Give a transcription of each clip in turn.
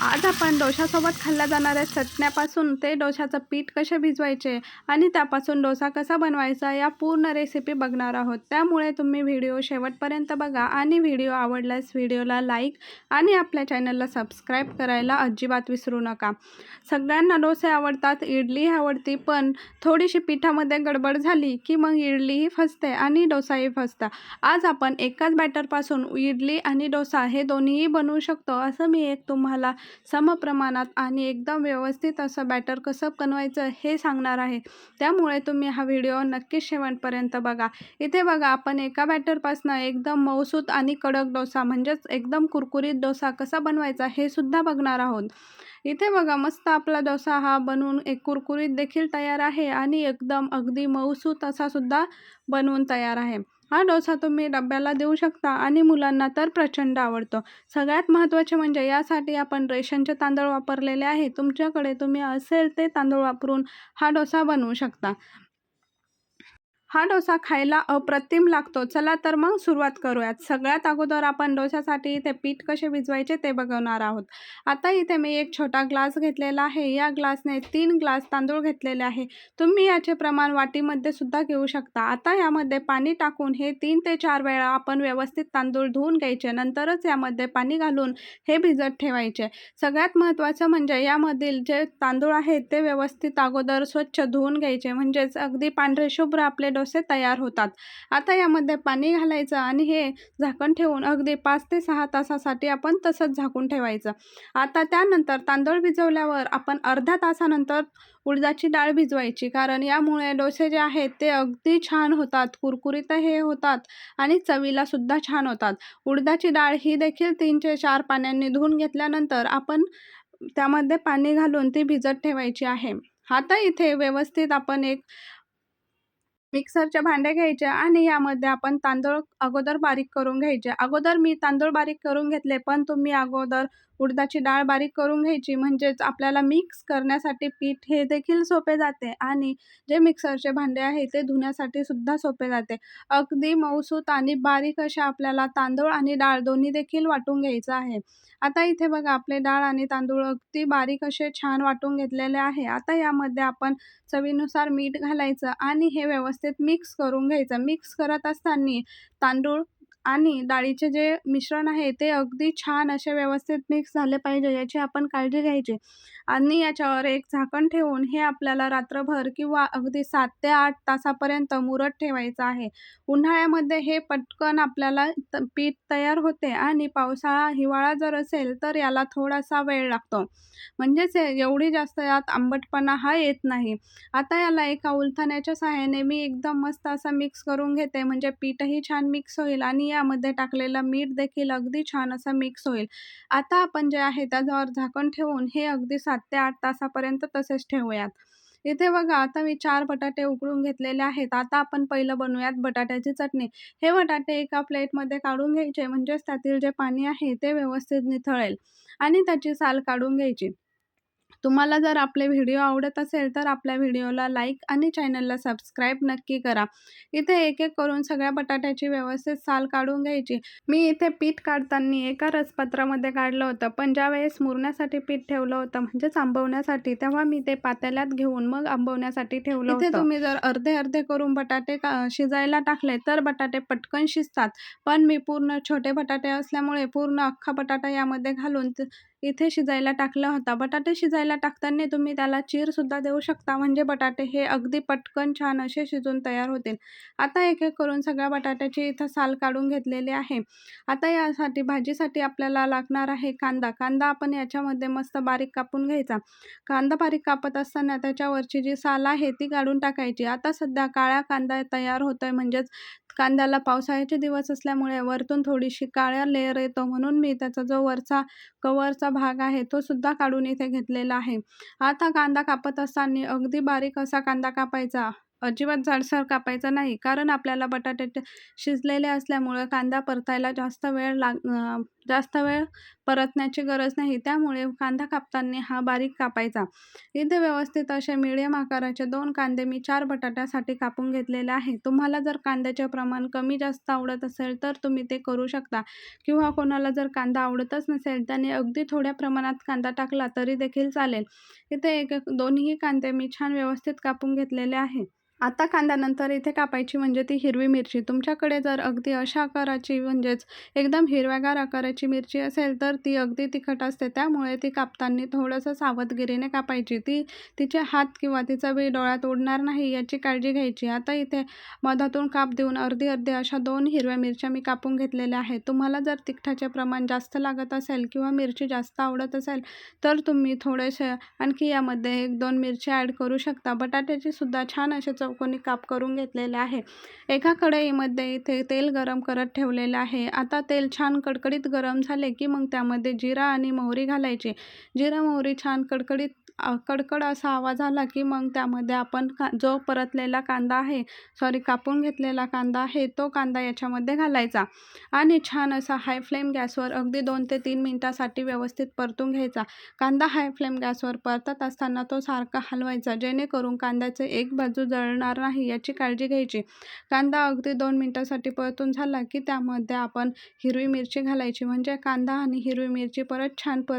आज आपण डोशासोबत खाल्ल्या जाणाऱ्या चटण्यापासून ते डोशाचं पीठ कसे भिजवायचे आणि त्यापासून डोसा कसा बनवायचा या पूर्ण रेसिपी बघणार आहोत. त्यामुळे तुम्ही व्हिडिओ शेवटपर्यंत बघा आणि व्हिडिओ आवडल्यास व्हिडिओला लाईक आणि आपल्या चॅनलला सबस्क्राईब करायला अजिबात विसरू नका. सगळ्यांना डोसे आवडतात इडली आवडती पण थोडीशी पिठामध्ये गडबड झाली की मग इडलीही फसते आणि डोसाही फसता. आज आपण एकाच बॅटरपासून इडली आणि डोसा हे दोन्हीही बनवू शकतो असं मी एक तुम्हाला समप्रमाणात आणि एकदम व्यवस्थित असं बॅटर कसं बनवायचं हे सांगणार आहे. त्यामुळे तुम्ही हा व्हिडिओ नक्कीच शेवटपर्यंत बघा. इथे बघा आपण एका बॅटरपासनं एकदम मऊसूत आणि कडक डोसा म्हणजेच एकदम कुरकुरीत डोसा कसा बनवायचा हे सुद्धा बघणार आहोत. इथे बघा मस्त आपला डोसा हा बनवून एक कुरकुरीत देखील तयार आहे आणि एकदम अगदी मऊसूत असा सुद्धा बनवून तयार आहे. हा डोसा तुम्ही डब्याला देऊ शकता आणि मुलांना तर प्रचंड आवडतो. सगळ्यात महत्त्वाचे म्हणजे यासाठी आपण रेशनचे तांदूळ वापरलेले आहे. तुमच्याकडे तुम्ही असेल ते तांदूळ वापरून हा डोसा बनवू शकता. हा डोसा खायला अप्रतिम लागतो. चला तर मग सुरुवात करूयात. सगळ्यात अगोदर आपण डोशासाठी इथे पीठ कसे भिजवायचे ते बघवणार आहोत. आता इथे मी एक छोटा ग्लास घेतलेला आहे. या ग्लासने तीन ग्लास तांदूळ घेतलेले आहे. तुम्ही याचे प्रमाण वाटीमध्ये सुद्धा घेऊ शकता. आता यामध्ये पाणी टाकून हे तीन ते चार वेळा आपण व्यवस्थित तांदूळ धुवून घ्यायचे. नंतरच यामध्ये पाणी घालून हे भिजत ठेवायचे. सगळ्यात महत्त्वाचं म्हणजे यामधील जे तांदूळ आहेत ते व्यवस्थित अगोदर स्वच्छ धुवून घ्यायचे. म्हणजेच अगदी पांढरे शुभ्र आपले डोसे तयार होतात. आता यामध्ये पाणी घालायचं आणि हे झाकण ठेवून अगदी पाच ते सहा तासासाठी आपण तसंच झाकून ठेवायचं. आता त्यानंतर तांदूळ भिजवल्यावर आपण अर्ध्या तासानंतर उडदाची डाळ भिजवायची. कारण यामुळे डोसे जे आहेत ते अगदी छान होतात कुरकुरीत हे होतात आणि चवीला सुद्धा छान होतात. उडदाची डाळ ही देखील तीन ते चार पाण्याने धुवून घेतल्यानंतर आपण त्यामध्ये पाणी घालून ती भिजत ठेवायची आहे. आता इथे व्यवस्थित आपण एक मिक्सरच्या भांडे घ्यायचे आणि यामध्ये आपण तांदूळ अगोदर बारीक करून घ्यायचे. अगोदर मी तांदूळ बारीक करून घेतले पण तुम्ही अगोदर उडदाची डाळ बारीक करून घ्यायची म्हणजेच आपल्याला मिक्स करण्यासाठी पीठ हे देखील सोपे जाते आणि जे मिक्सरचे भांडे आहे ते धुण्यासाठी सुद्धा सोपे जाते. अगदी मऊसूत आणि बारीक अशा आपल्याला तांदूळ आणि डाळ दोन्ही देखील वाटून घ्यायचं आहे. आता इथे बघा आपले डाळ आणि तांदूळ अगदी बारीक असे छान वाटून घेतलेले आहे. आता यामध्ये आपण चवीनुसार मीठ घालायचं आणि हे व्यवस्थित मिक्स करून घ्यायचं. मिक्स करत असताना तांदूळ आणि डाळीचे जे मिश्रण आहे ते अगदी छान असे व्यवस्थित मिक्स झाले पाहिजे याची आपण काळजी घ्यायची. आणि याच्यावर एक झाकण ठेवून हे आपल्याला रात्रभर किंवा अगदी सात ते आठ तासापर्यंत मुरत ठेवायचं आहे. उन्हाळ्यामध्ये हे पटकन आपल्याला त पीठ तयार होते आणि पावसाळा हिवाळा जर असेल तर याला थोडासा वेळ लागतो. म्हणजेच एवढी जास्त यात आंबटपणा हा येत नाही. आता याला एका उलथण्याच्या सहाय्याने मी एकदम मस्त असं मिक्स करून घेते. म्हणजे पीठही छान मिक्स होईल आणि यामध्ये टाकलेलं मीठ देखील अगदी छान असं मिक्स होईल. आता आपण जे आहे त्याच्यावर झाकण ठेवून हे अगदी सात ते आठ तासापर्यंत तसेच ठेवूयात. इथे बघा आता मी चार बटाटे उकळून घेतलेले आहेत. आता आपण पहिलं बनवूयात बटाट्याची चटणी. हे बटाटे एका प्लेटमध्ये काढून घ्यायचे म्हणजेच त्यातील जे पाणी आहे ते व्यवस्थित निथळेल आणि त्याची साल काढून घ्यायची. तुम्हाला जर आपले व्हिडिओ आवडत असेल तर आपल्या व्हिडिओला लाईक आणि चॅनलला सबस्क्राईब नक्की करा. इथे एक एक करून सगळ्या बटाट्याची व्यवस्थित साल काढून घ्यायची. मी इथे पीठ काढताना एका रसपत्रामध्ये काढलं होतं पण ज्यावेळेस मुरण्यासाठी पीठ ठेवलं होतं म्हणजेच आंबवण्यासाठी तेव्हा मी ते पातेल्यात घेऊन मग आंबवण्यासाठी ठेवलं इथे तुम्ही जर अर्धे अर्धे करून बटाटे शिजायला टाकले तर बटाटे पटकन शिजतात. पण मी पूर्ण छोटे बटाटे असल्यामुळे पूर्ण अख्खा बटाटा यामध्ये घालून इथे शिजायला टाकला होता. बटाटे शिजायला टाकताना तुम्ही त्याला चीरसुद्धा देऊ शकता. म्हणजे बटाटे हे अगदी पटकन छान असे शिजून तयार होतील. आता एक एक करून सगळ्या बटाट्याची इथं साल काढून घेतलेली आहे. आता यासाठी भाजीसाठी आपल्याला लागणार आहे कांदा. कांदा आपण याच्यामध्ये मस्त बारीक कापून घ्यायचा. कांदा बारीक कापत असताना त्याच्यावरची जी साल आहे ती काढून टाकायची. आता सध्या काळा कांदा तयार होतो आहे म्हणजेच कांद्याला पावसाळ्याचे दिवस असल्यामुळे वरतून थोडीशी काळ्या लेअर येतो म्हणून मी त्याचा जो वरचा कवरचा भाग आहे तो सुद्धा काढून इथे घेतलेला आहे. आता कांदा कापत असताना अगदी बारीक असा कांदा कापायचा. अजिबात जाडसर कापायचा नाही कारण आपल्याला बटाटे शिजलेले असल्यामुळं कांदा परतायला जास्त वेळ लाग जास्त वेळ परतण्याची गरज नाही. त्यामुळे कांदा कापताना हा बारीक कापायचा. इथे व्यवस्थित असे मिडियम आकाराचे दोन कांदे मी चार बटाट्यासाठी कापून घेतलेले आहे. तुम्हाला जर कांद्याचे प्रमाण कमी जास्त आवडत असेल तर तुम्ही ते करू शकता. किंवा कोणाला जर कांदा आवडतच नसेल त्याने अगदी थोड्या प्रमाणात कांदा टाकला तरी देखील चालेल. इथे एक दोन्ही कांदे मी छान व्यवस्थित कापून घेतलेले आहे. आता कांद्यानंतर इथे कापायची म्हणजे ती हिरवी मिरची. तुमच्याकडे जर अगदी अशा आकाराची म्हणजेच एकदम हिरव्यागार आकाराची मिरची असेल तर ती अगदी तिखट असते. त्यामुळे ती कापताना थोडंसं सावधगिरीने कापायची. ती तिचे हात किंवा तिचा वेळ डोळ्यात उडणार नाही याची काळजी घ्यायची. आता इथे मधातून काप देऊन अर्धी अर्धी अशा दोन हिरव्या मिरच्या मी कापून घेतलेल्या आहेत. तुम्हाला जर तिखटाचे प्रमाण जास्त लागत असेल किंवा मिरची जास्त आवडत असेल तर तुम्ही थोडेसे आणखी यामध्ये एक दोन मिरची ॲड करू शकता. बटाट्याची सुद्धा छान असे चौकोनी काप करून घेतलेले आहे. एका कढईमध्ये इथे तेल गरम करत ठेवलेलं आहे. आता तेल छान कडकडीत गरम झाले की मग त्यामध्ये जिरा आणि मोहरी घालायची. जिरा मोहरी छान कडकडीत कडकड असा आवाज आला की मग त्यामध्ये आपण का जो परतलेला कांदा आहे सॉरी कापून घेतलेला कांदा आहे तो कांदा याच्यामध्ये घालायचा. आणि छान असा हाय फ्लेम गॅसवर अगदी दोन ते तीन मिनटासाठी व्यवस्थित परतून घ्यायचा. कांदा हाय फ्लेम गॅसवर परतत असताना तो सारखा हलवायचा जेणेकरून कांद्याचे एक बाजू जळणार नाही याची काळजी घ्यायची. कांदा अगदी दोन मिनटासाठी परतून झाला की त्यामध्ये आपण हिरवी मिरची घालायची. म्हणजे कांदा आणि हिरवी मिरची परत छान पर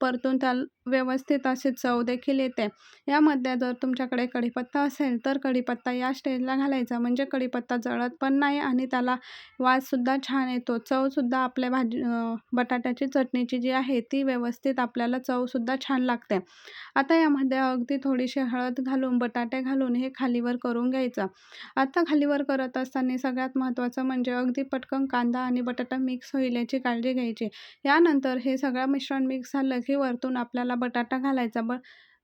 परतून त्या व्यवस्थित अशी चव देखील येते. यामध्ये जर तुमच्याकडे कढीपत्ता असेल तर कढीपत्ता या स्टेजला घालायचा. म्हणजे कढीपत्ता जळत पण नाही आणि त्याला वाससुद्धा छान येतो. चवसुद्धा आपल्या भाजी बटाट्याची चटणीची जी आहे ती व्यवस्थित आपल्याला चवसुद्धा छान लागते. आता यामध्ये अगदी थोडीशी हळद घालून बटाटे घालून हे खालीवर करून घ्यायचं. आता खालीवर करत असताना सगळ्यात महत्त्वाचं म्हणजे अगदी पटकन कांदा आणि बटाटा मिक्स होईल याची काळजी घ्यायची. यानंतर हे सगळं मिश्रण मिक्स झालं की वरतून आपल्याला बटाटा घालायचा ब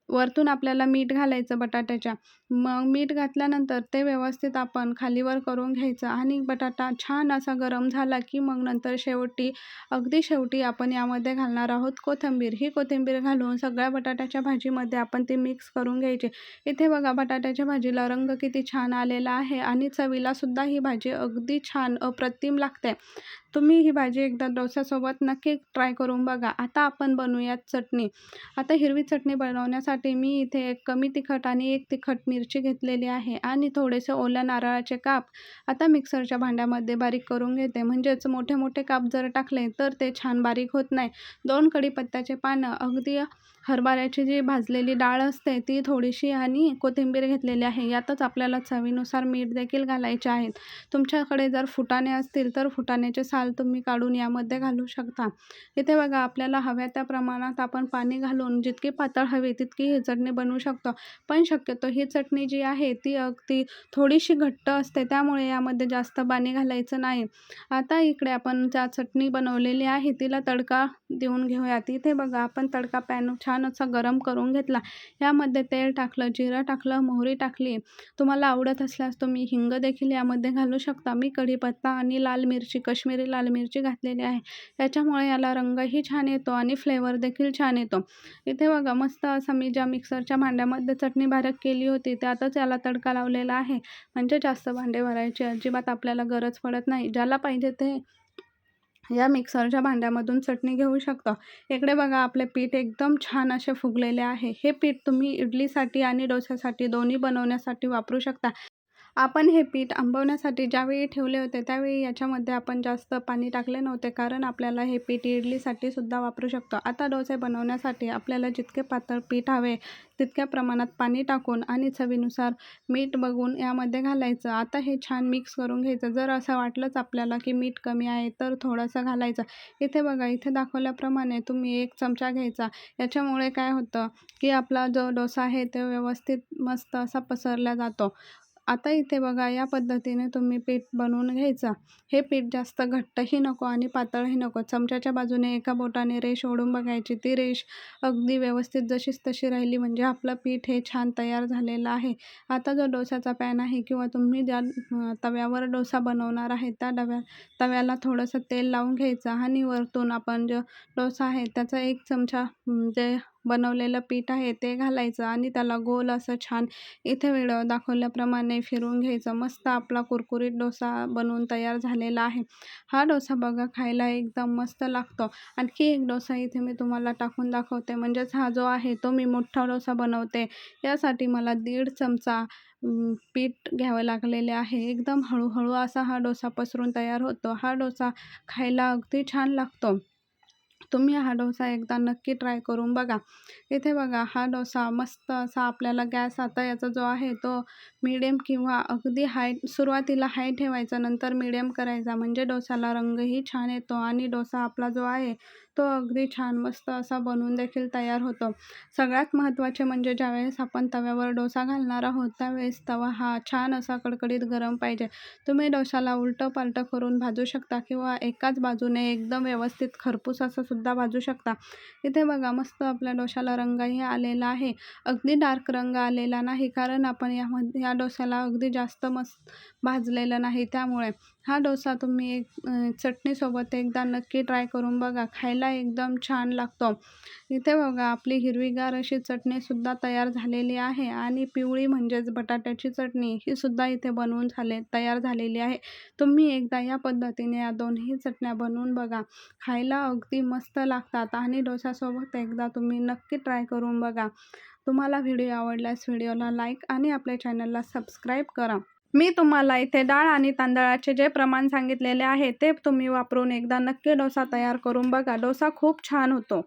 वरतून आपल्याला मीठ घालायचं बटाट्याच्या. मग मीठ घातल्यानंतर ते व्यवस्थित आपण खालीवर करून घ्यायचं आणि बटाटा छान असा गरम झाला की मग नंतर शेवटी अगदी शेवटी आपण यामध्ये घालणार आहोत कोथिंबीर. ही कोथिंबीर घालून सगळ्या बटाट्याच्या भाजीमध्ये आपण ती मिक्स करून घ्यायची. इथे बघा बटाट्याच्या भाजीला रंग किती छान आलेला आहे आणि चवीलासुद्धा ही भाजी अगदी छान अप्रतिम लागते. तुम्ही ही भाजी एकदा डोस्यासोबत नक्की ट्राय करून बघा. आता आपण बनवूयात चटणी. आता हिरवी चटणी बनवण्यासाठी मी इथे एक कमी तिखट आणि एक तिखट मिरची घेतलेली आहे आणि थोडेसे ओल्या नारळाचे काप आता मिक्सरच्या भांड्यामध्ये बारीक करून घेते. म्हणजेच मोठे मोठे काप जर टाकले तर ते छान बारीक होत नाही. दोन कढीपत्त्याचे पानं अगदी हरभऱ्याची जी भाजलेली डाळ असते ती थोडीशी आणि कोथिंबीर घेतलेली आहे. यातच आपल्याला चवीनुसार मीठ देखील घालायचे आहेत तुमच्याकडे जर फुटाणे असतील तर फुटाण्याचे साल तुम्ही काढून यामध्ये घालू शकता. इथे बघा आपल्याला हव्या त्या प्रमाणात आपण पाणी घालून जितकी पातळ हवी तितकी ही चटणी बनवू शकतो. पण शक्यतो ही चटणी जी आहे ती अगदी थोडीशी घट्ट असते त्यामुळे यामध्ये जास्त पाणी घालायचं नाही. आता इकडे आपण ज्या चटणी बनवलेली आहे तिला तडका देऊन घेऊयात. इथे बघा आपण तडका पॅन छान असा गरम करून घेतला. यामध्ये तेल टाकलं जिरं टाकलं मोहरी टाकली. तुम्हाला आवडत असल्यास तुम्ही हिंग देखील यामध्ये घालू शकता. मी कढीपत्ता आणि लाल मिरची कश्मीरी लाल मिरची घातलेली आहे. त्याच्यामुळे याला रंगही छान येतो आणि फ्लेवर देखील छान येतो. इथे बघा मस्त असं मी ज्या मिक्सरच्या भांड्यामध्ये चटणी बारीक केली होती त्यातच याला तडका लावलेला आहे. म्हणजे जास्त भांडे भरायची अजिबात आपल्याला गरज पडत नाही. ज्याला पाहिजे ते या मिक्सरच्या भांड्यामधून चटणी घेऊ शकता. इकडे बघा आपले पीठ एकदम छान असे फुगलेले आहे. हे पीठ तुम्ही इडलीसाठी आणि डोस्यासाठी दोन्ही बनवण्यासाठी वापरू शकता. आपण हे पीठ आंबवण्यासाठी ज्यावेळी ठेवले होते त्यावेळी याच्यामध्ये आपण जास्त पाणी टाकले नव्हते कारण आपल्याला हे पीठ इडलीसाठी सुद्धा वापरू शकतो. आता डोसे बनवण्यासाठी आपल्याला जितके पातळ पीठ हवे तितक्या प्रमाणात पाणी टाकून आणि चवीनुसार मीठ बघून यामध्ये घालायचं. आता हे छान मिक्स करून घ्यायचं. जर असं वाटलंच आपल्याला की मीठ कमी आहे तर थोडंसं घालायचं. इथे बघा इथे दाखवल्याप्रमाणे तुम्ही एक चमचा घ्यायचा. याच्यामुळे काय होतं की आपला जो डोसा आहे तो व्यवस्थित मस्त असा पसरला जातो. आता इथे बघा या पद्धतीने तुम्ही पीठ बनवून घ्यायचं. हे पीठ जास्त घट्टही नको आणि पातळही नको. चमच्याच्या बाजूने एका बोटाने रेष ओढून बघायची. ती रेष अगदी व्यवस्थित जशीच तशी राहिली म्हणजे आपलं पीठ हे छान तयार झालेलं आहे. आता जो डोसाचा पॅन आहे किंवा तुम्ही ज्या तव्यावर डोसा बनवणार आहे त्या डव्या तव्याला थोडंसं तेल लावून घ्यायचं आणि वरतून आपण जो डोसा आहे त्याचा एक चमचा जे बनवलेलं पीठ आहे ते घालायचं आणि त्याला गोल असं छान इथे व्हिडिओ दाखवल्याप्रमाणे फिरून घ्यायचं. मस्त आपला कुरकुरीत डोसा बनवून तयार झालेला आहे. हा डोसा बघा खायला एकदम मस्त लागतो. आणखी एक डोसा इथे मी तुम्हाला टाकून दाखवते. म्हणजेच हा जो आहे तो मी मोठा डोसा बनवते. यासाठी मला दीड चमचा पीठ घ्यावं लागलेले आहे. एकदम हळूहळू असा हा डोसा पसरून तयार होतो. हा डोसा खायला अगदी छान लागतो. तुम्ही हा डोसा एकदा नक्की ट्राय करून बघा. इथे बघा हा डोसा मस्त असा आपल्याला गॅस आता याचा जो आहे तो मिडियम किंवा अगदी हाय सुरुवातीला हाय ठेवायचा नंतर मिडियम करायचा. म्हणजे डोसाला रंगही छान येतो आणि डोसा आपला जो आहे तो अगदी छान मस्त असा बनवून देखील तयार होतो. सगळ्यात महत्त्वाचे म्हणजे ज्यावेळेस आपण तव्यावर डोसा घालणार आहोत त्यावेळेस तवा हा छान असा कडकडीत गरम पाहिजे. तुम्ही डोशाला उलटं पालटं करून भाजू शकता किंवा एकाच बाजूने एकदम व्यवस्थित खरपूस असं सुद्धा भाजू शकता. इथे बघा मस्त आपल्या डोशाला रंगही आलेला आहे. अगदी डार्क रंग आलेला नाही कारण आपण यामध्ये या डोस्याला अगदी जास्त मस्त भाजलेलं नाही त्यामुळे. हा डोसा तुम्ही एक चटणीसोबत एकदा नक्की ट्राय करून बघा. खायला एकदम छान लागतो. इथे बघा आपली हिरवीगार अशी चटणीसुद्धा तयार झालेली आहे आणि पिवळी म्हणजेच बटाट्याची चटणी ही सुद्धा इथे बनवून झाले तयार झालेली आहे. तुम्ही एकदा या पद्धतीने या दोन्ही चटण्या बनवून बघा. खायला अगदी मस्त लागतात आणि डोसासोबत एकदा तुम्ही नक्की ट्राय करून बघा. तुम्हाला व्हिडिओ आवडल्यास व्हिडिओला लाईक आणि आपल्या चॅनलला सबस्क्राईब करा. मी तुम्हाला इथे डाळ आणि तांदळाचे जे प्रमाण सांगितलेले आहे ते तुम्ही वापरून एकदा नक्की डोसा तयार करून बघा. डोसा खूप छान होतो.